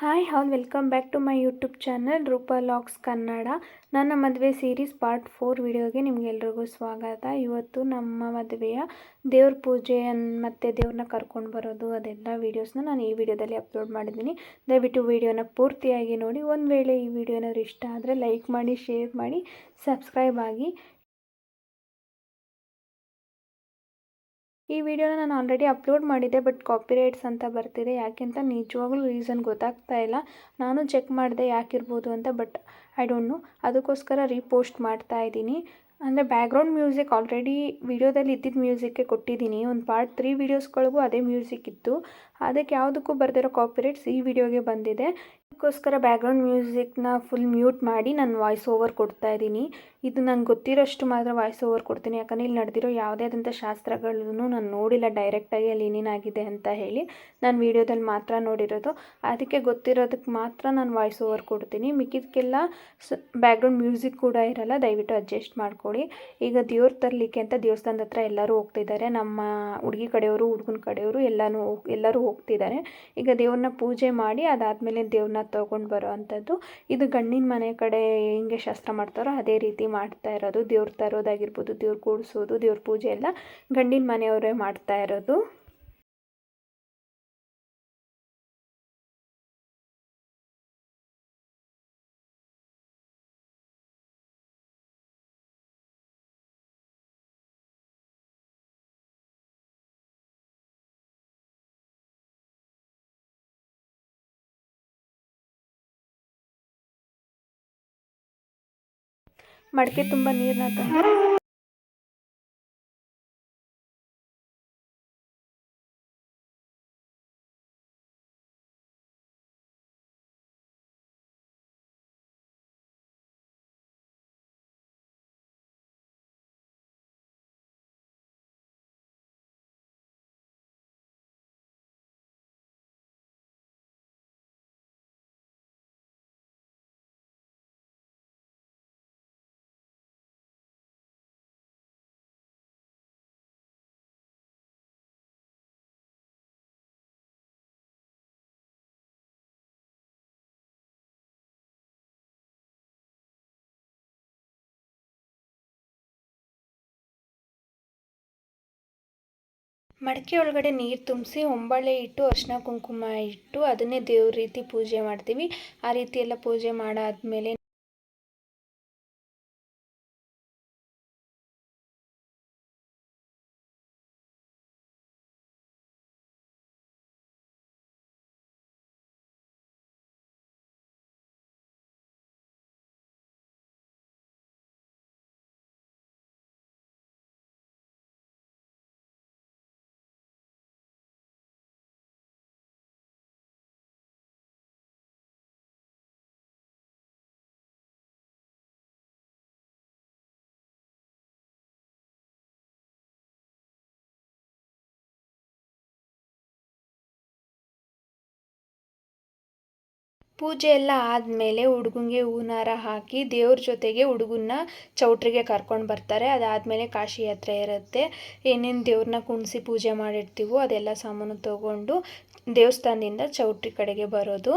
Hi all welcome back to my YouTube channel Roopa vlogs Kannada. ನನ್ನ ಮದುವೆ series part four ವಿಡಿಯೋಗೆ ನಿಮಗೆಲ್ರಿಗೂ ಸ್ವಾಗತ. ಇವತ್ತು ನಮ್ಮ ಮದುವೆಯ ದೇವ್ರ ಪೂಜೆ ಮತ್ತು ದೇವ್ರನ್ನ ಕರ್ಕೊಂಡು ಬರೋದು ಅದೆಲ್ಲ ವೀಡಿಯೋಸ್ನ ನಾನು ಈ ವಿಡಿಯೋದಲ್ಲಿ ಅಪ್ಲೋಡ್ ಮಾಡಿದ್ದೀನಿ. ದಯವಿಟ್ಟು ವಿಡಿಯೋನ ಪೂರ್ತಿಯಾಗಿ ನೋಡಿ. ಒಂದು ವೇಳೆ ಈ ವಿಡಿಯೋ ಇಷ್ಟ ಆದರೆ ಲೈಕ್ ಮಾಡಿ ಶೇರ್ ಮಾಡಿ ಸಬ್ಸ್ಕ್ರೈಬ್ ಆಗಿ ಈ ವಿಡಿಯೋನ ನಾನು ಆಲ್ರೆಡಿ ಅಪ್ಲೋಡ್ ಮಾಡಿದ್ದೆ ಬಟ್ ಕಾಪಿರೈಟ್ಸ್ ಅಂತ ಬರ್ತಿದೆ. ಯಾಕೆಂತ ನಿಜವಾಗ್ಲೂ ರೀಸನ್ ಗೊತ್ತಾಗ್ತಾ ಇಲ್ಲ. ನಾನು ಚೆಕ್ ಮಾಡಿದೆ ಯಾಕಿರ್ಬೋದು ಅಂತ ಬಟ್ ಐ ಡೋಂಟ್ ನೋ ಅದಕ್ಕೋಸ್ಕರ ರೀಪೋಸ್ಟ್ ಮಾಡ್ತಾ ಇದ್ದೀನಿ. ಅಂದರೆ ಬ್ಯಾಕ್ಗ್ರೌಂಡ್ ಮ್ಯೂಸಿಕ್ ಆಲ್ರೆಡಿ ವಿಡಿಯೋದಲ್ಲಿ ಇದ್ದಿದ್ದ ಮ್ಯೂಸಿಕ್ಕೆ ಕೊಟ್ಟಿದ್ದೀನಿ. ಒಂದು ಪಾರ್ಟ್ ತ್ರೀ ವೀಡಿಯೋಸ್ಗಳಿಗೂ ಅದೇ ಮ್ಯೂಸಿಕ್ ಇತ್ತು. ಅದಕ್ಕೆ ಯಾವುದಕ್ಕೂ ಬರ್ದಿರೋ ಕಾಪಿರೇಟ್ಸ್ ಈ ವಿಡಿಯೋಗೆ ಬಂದಿದೆ. ಅದಕ್ಕೋಸ್ಕರ ಬ್ಯಾಕ್ಗ್ರೌಂಡ್ ಮ್ಯೂಸಿಕ್ನ ಫುಲ್ ಮ್ಯೂಟ್ ಮಾಡಿ ನಾನು ವಾಯ್ಸ್ ಓವರ್ ಕೊಡ್ತಾ ಇದ್ದೀನಿ. ಇದು ನಂಗೆ ಗೊತ್ತಿರೋಷ್ಟು ಮಾತ್ರ ವಾಯ್ಸ್ ಓವರ್ ಕೊಡ್ತೀನಿ. ಯಾಕಂದರೆ ಇಲ್ಲಿ ನಡೆದಿರೋ ಯಾವುದೇ ಆದಂಥ ಶಾಸ್ತ್ರಗಳನ್ನು ನಾನು ನೋಡಿಲ್ಲ. ಡೈರೆಕ್ಟಾಗಿ ಅಲ್ಲಿ ಏನೇನಾಗಿದೆ ಅಂತ ಹೇಳಿ ನಾನು ವೀಡಿಯೋದಲ್ಲಿ ಮಾತ್ರ ನೋಡಿರೋದು. ಅದಕ್ಕೆ ಗೊತ್ತಿರೋದಕ್ಕೆ ಮಾತ್ರ ನಾನು ವಾಯ್ಸ್ ಓವರ್ ಕೊಡ್ತೀನಿ. ಮಿಕ್ಕಿದಕ್ಕೆಲ್ಲ ಸ ಬ್ಯಾಕ್ಗ್ರೌಂಡ್ ಮ್ಯೂಸಿಕ್ ಕೂಡ ಇರಲ್ಲ. ದಯವಿಟ್ಟು ಅಡ್ಜಸ್ಟ್ ಮಾಡ್ಕೊಳ್ಳಿ. ಈಗ ದೇವ್ರ ತರಲಿಕ್ಕೆ ಅಂತ ದೇವಸ್ಥಾನದ ಹತ್ರ ಎಲ್ಲರೂ ಹೋಗ್ತಿದ್ದಾರೆ. ನಮ್ಮ ಹುಡುಗಿ ಕಡೆಯವರು, ಹುಡುಗನ ಕಡೆಯವರು ಎಲ್ಲನೂ ಎಲ್ಲರೂ ಹೋಗ್ತಿದ್ದಾರೆ. ಈಗ ದೇವ್ರನ್ನ ಪೂಜೆ ಮಾಡಿ ಅದಾದಮೇಲೆ ದೇವ್ರನ್ನ ತೊಗೊಂಡು ಬರೋ ಅಂಥದ್ದು. ಇದು ಗಂಡಿನ ಮನೆ ಕಡೆ ಹೆಂಗೆ ಶಾಸ್ತ್ರ ಮಾಡ್ತಾರೋ ಅದೇ ರೀತಿ ಮಾಡ್ತಾ ಇರೋದು. ದೇವ್ರು ತರೋದಾಗಿರ್ಬೋದು, ದೇವ್ರು ಕೂಡಿಸೋದು, ದೇವ್ರ ಪೂಜೆ ಎಲ್ಲ ಗಂಡಿನ ಮನೆಯವರೇ ಮಾಡ್ತಾ ಇರೋದು. ಮಡಕೆ ತುಂಬ ನೀರನ್ನ ತಂದು ಮಡಕೆ ಒಳಗಡೆ ನೀರು ತುಂಬಿಸಿ ಒಂಬಳೆ ಇಟ್ಟು ಅರಿಶಿನ ಕುಂಕುಮ ಇಟ್ಟು ಅದನ್ನೇ ದೇವ್ರ ರೀತಿ ಪೂಜೆ ಮಾಡ್ತೀವಿ. ಆ ರೀತಿ ಎಲ್ಲ ಪೂಜೆ ಮಾಡಾದ್ಮೇಲೆ ಪೂಜೆ ಎಲ್ಲ ಆದಮೇಲೆ ಹುಡುಗನಿಗೆ ಹೂನಾರ ಹಾಕಿ ದೇವ್ರ ಜೊತೆಗೆ ಹುಡುಗನ್ನ ಚೌಟ್ರಿಗೆ ಕರ್ಕೊಂಡು ಬರ್ತಾರೆ. ಅದಾದಮೇಲೆ ಕಾಶಿ ಯಾತ್ರೆ ಇರುತ್ತೆ. ಏನೇನು ದೇವ್ರನ್ನ ಕುಣಿಸಿ ಪೂಜೆ ಮಾಡಿರ್ತೀವೋ ಅದೆಲ್ಲ ಸಾಮಾನು ತಗೊಂಡು ದೇವಸ್ಥಾನದಿಂದ ಚೌಟ್ರಿ ಕಡೆಗೆ ಬರೋದು.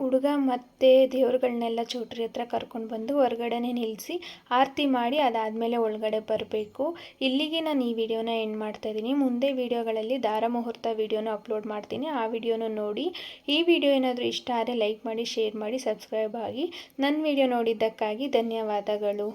ಹುಡುಗ ಮತ್ತು ದೇವ್ರುಗಳ್ನೆಲ್ಲ ಚೌಟ್ರಿ ಹತ್ರ ಕರ್ಕೊಂಡು ಬಂದು ಹೊರ್ಗಡೆನೇ ನಿಲ್ಲಿಸಿ ಆರತಿ ಮಾಡಿ ಅದಾದಮೇಲೆ ಒಳಗಡೆ ಬರಬೇಕು. ಇಲ್ಲಿಗೆ ನಾನು ಈ ವಿಡಿಯೋನ ಎಂಡ್ ಮಾಡ್ತಾ ಇದ್ದೀನಿ. ಮುಂದೆ ವಿಡಿಯೋಗಳಲ್ಲಿ ದಾರ ಮುಹೂರ್ತ ವಿಡಿಯೋನ ಅಪ್ಲೋಡ್ ಮಾಡ್ತೀನಿ. ಆ ವಿಡಿಯೋನ ನೋಡಿ. ಈ ವಿಡಿಯೋ ಏನಾದರೂ ಇಷ್ಟ ಆದರೆ ಲೈಕ್ ಮಾಡಿ ಶೇರ್ ಮಾಡಿ ಸಬ್ಸ್ಕ್ರೈಬ್ ಆಗಿ. ನನ್ನ ವಿಡಿಯೋ ನೋಡಿದ್ದಕ್ಕಾಗಿ ಧನ್ಯವಾದಗಳು.